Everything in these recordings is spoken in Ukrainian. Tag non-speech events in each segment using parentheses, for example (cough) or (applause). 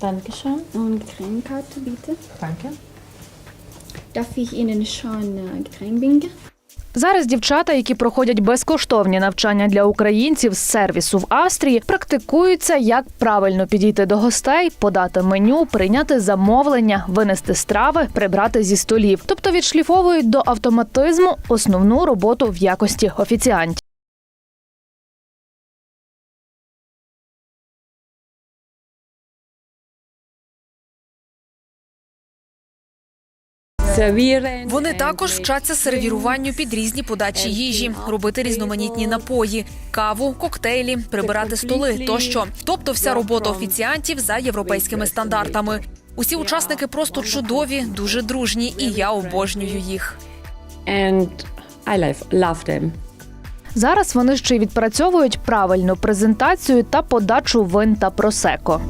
Dankeschön. Und Getränkekarte bitte. Danke. Darf ich Ihnen schon äh, Getränk bringen? Зараз дівчата, які проходять безкоштовні навчання для українців з сервісу в Австрії, практикуються, як правильно підійти до гостей, подати меню, прийняти замовлення, винести страви, прибрати зі столів. Тобто відшліфовують до автоматизму основну роботу в якості офіціантів. Вони також вчаться сервіруванню під різні подачі їжі, робити різноманітні напої, каву, коктейлі, прибирати столи тощо. Тобто, вся робота офіціантів за європейськими стандартами. Усі учасники просто чудові, дуже дружні, і я обожнюю їх. Зараз вони ще й відпрацьовують правильну презентацію та подачу вин та просеко.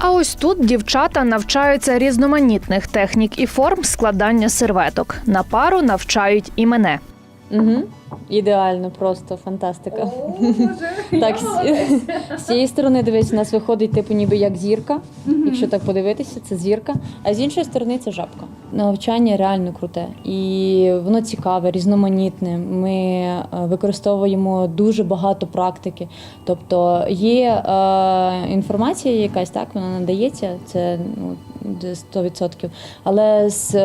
А ось тут дівчата навчаються різноманітних технік і форм складання серветок. На пару навчають і мене. Угу. Ідеально, просто фантастика. (laughs) так, з, з цієї сторони, дивись, у нас виходить типу ніби як зірка. Якщо так подивитися, це зірка. А з іншої сторони це жабка. Навчання реально круте. І воно цікаве, різноманітне. Ми е, використовуємо дуже багато практики. Тобто є е, інформація якась, так, вона надається, це ну, 100%. Але з е,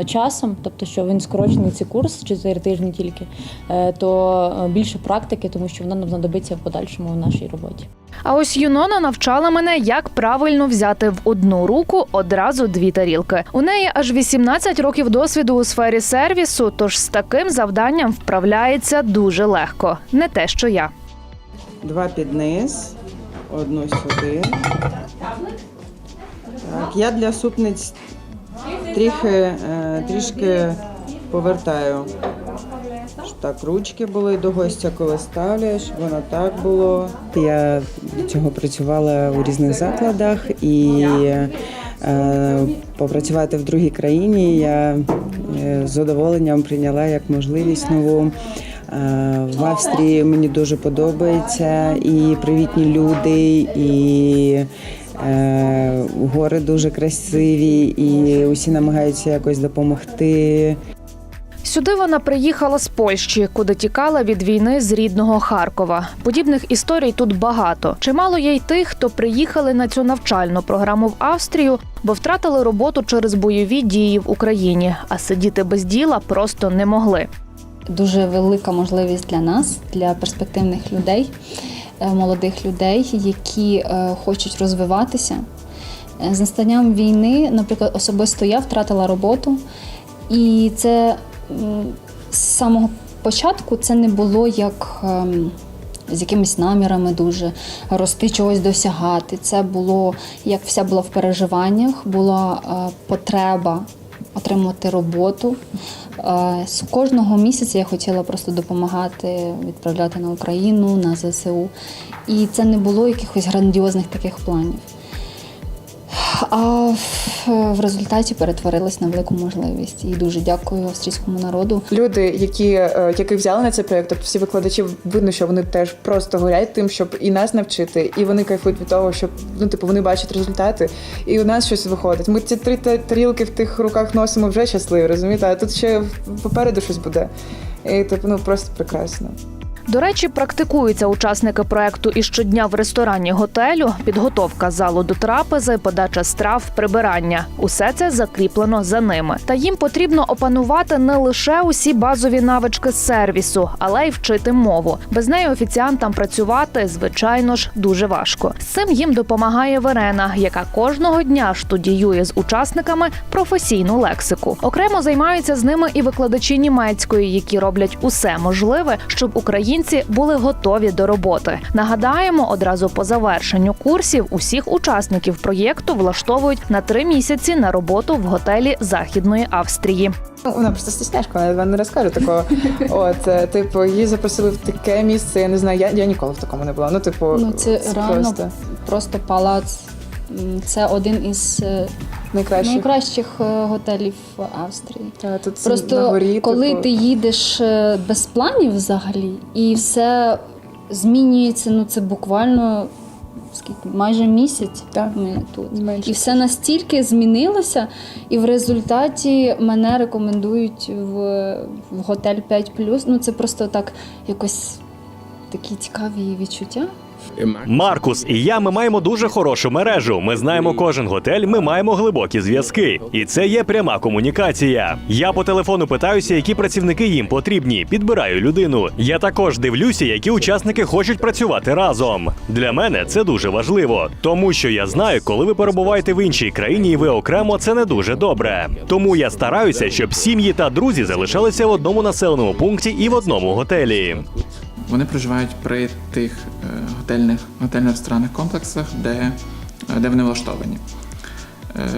е, часом, тобто, що він скорочений цей курс 4 тижні тільки, е, то е, більше практики, тому що вона нам знадобиться в подальшому в нашій роботі. А ось Юнона навчала мене, як правильно взяти в одну руку одразу дві тарілки. У неї аж 18 років досвіду у сфері сервісу, тож з таким завданням вправляється дуже легко. Не те, що я. Два під низ, одну сюди. Так, я для супниць трохи, е, трішки повертаю. Так ручки були до гостя, коли ставлять, щоб воно так було. Я цього працювала у різних закладах і е, попрацювати в другій країні я е, з задоволенням прийняла як можливість нову. Е, В Австрії мені дуже подобається і привітні люди, і е, гори дуже красиві, і усі намагаються якось допомогти. Сюди вона приїхала з Польщі, куди тікала від війни з рідного Харкова. Подібних історій тут багато. Чимало є й тих, хто приїхали на цю навчальну програму в Австрію, бо втратили роботу через бойові дії в Україні, а сидіти без діла просто не могли. дуже велика можливість для нас, для перспективних людей, е, молодих людей, які е, хочуть розвиватися. Е, З настанням війни, наприклад, особисто я втратила роботу, і це з самого початку це не було як ем, з якимись намірами дуже рости, чогось досягати. Це було як все було в переживаннях, була е, потреба отримати роботу. Е, З кожного місяця я хотіла просто допомагати відправляти на Україну, на ЗСУ. І це не було якихось грандіозних таких планів. А в- в результаті перетворилось на велику можливість. І дуже дякую австрійському народу. Люди, які, е, які взяли на цей проєкт, тобто всі викладачі видно, що вони теж просто горять тим, щоб і нас навчити, і вони кайфують від того, щоб ну, типу, вони бачать результати, і у нас щось виходить. Ми ці три та- тарілки в тих руках носимо вже щасливі, розумієте? А тут ще попереду щось буде. І типу, ну просто прекрасно. До речі, практикуються учасники проекту і щодня в ресторані готелю, підготовка залу до трапези, подача страв, прибирання. Усе це закріплено за ними. Та їм потрібно опанувати не лише усі базові навички сервісу, але й вчити мову. Без неї офіціантам працювати, звичайно ж, дуже важко. З цим їм допомагає Верена, яка кожного дня штудіює з учасниками професійну лексику. Окремо займаються з ними і викладачі німецької, які роблять усе можливе, щоб українці були готові до роботи. Нагадаємо, одразу по завершенню курсів усіх учасників проєкту влаштовують на три місяці на роботу в готелі Західної Австрії. Ну, Вона просто стісняшка, вона не розкаже такого. (laughs) От, е, типу, її запросили в таке місце. Я не знаю, я, я ніколи в такому не була. Ну, типу, Ну, це реально просто просто палац. Це один із найкраще. найкращих е, готелів в Австрії. Та, тут Просто горі, коли типу, ти їдеш е, без планів взагалі, і все змінюється, ну це буквально скільки майже місяць. Так. Ми тут. Менше. І все настільки змінилося, і в результаті мене рекомендують в, в готель 5 Ну це просто так якось такі цікаві відчуття. Маркус і я ми маємо дуже хорошу мережу. Ми знаємо кожен готель, ми маємо глибокі зв'язки. І це є пряма комунікація. Я по телефону питаюся, які працівники їм потрібні. Підбираю людину. Я також дивлюся, які учасники хочуть працювати разом. Для мене це дуже важливо, тому що я знаю, коли ви перебуваєте в іншій країні і ви окремо, це не дуже добре. Тому я стараюся, щоб сім'ї та друзі залишалися в одному населеному пункті і в одному готелі. Вони проживають при тих е, готельних готельно-ресторанних комплексах, де, е, де вони влаштовані. Е,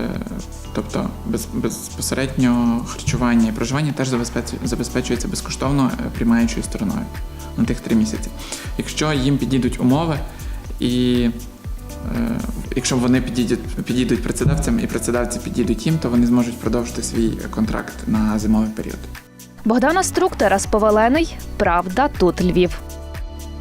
Тобто без, безпосередньо харчування і проживання теж забезпечується безкоштовно приймаючою стороною на тих три місяці. Якщо їм підійдуть умови і е, якщо вони підійдуть, підійдуть працедавцям і працедавці підійдуть їм, то вони зможуть продовжити свій контракт на зимовий період. Богдана Струк, Тарас Повалений. Правда, тут Львів.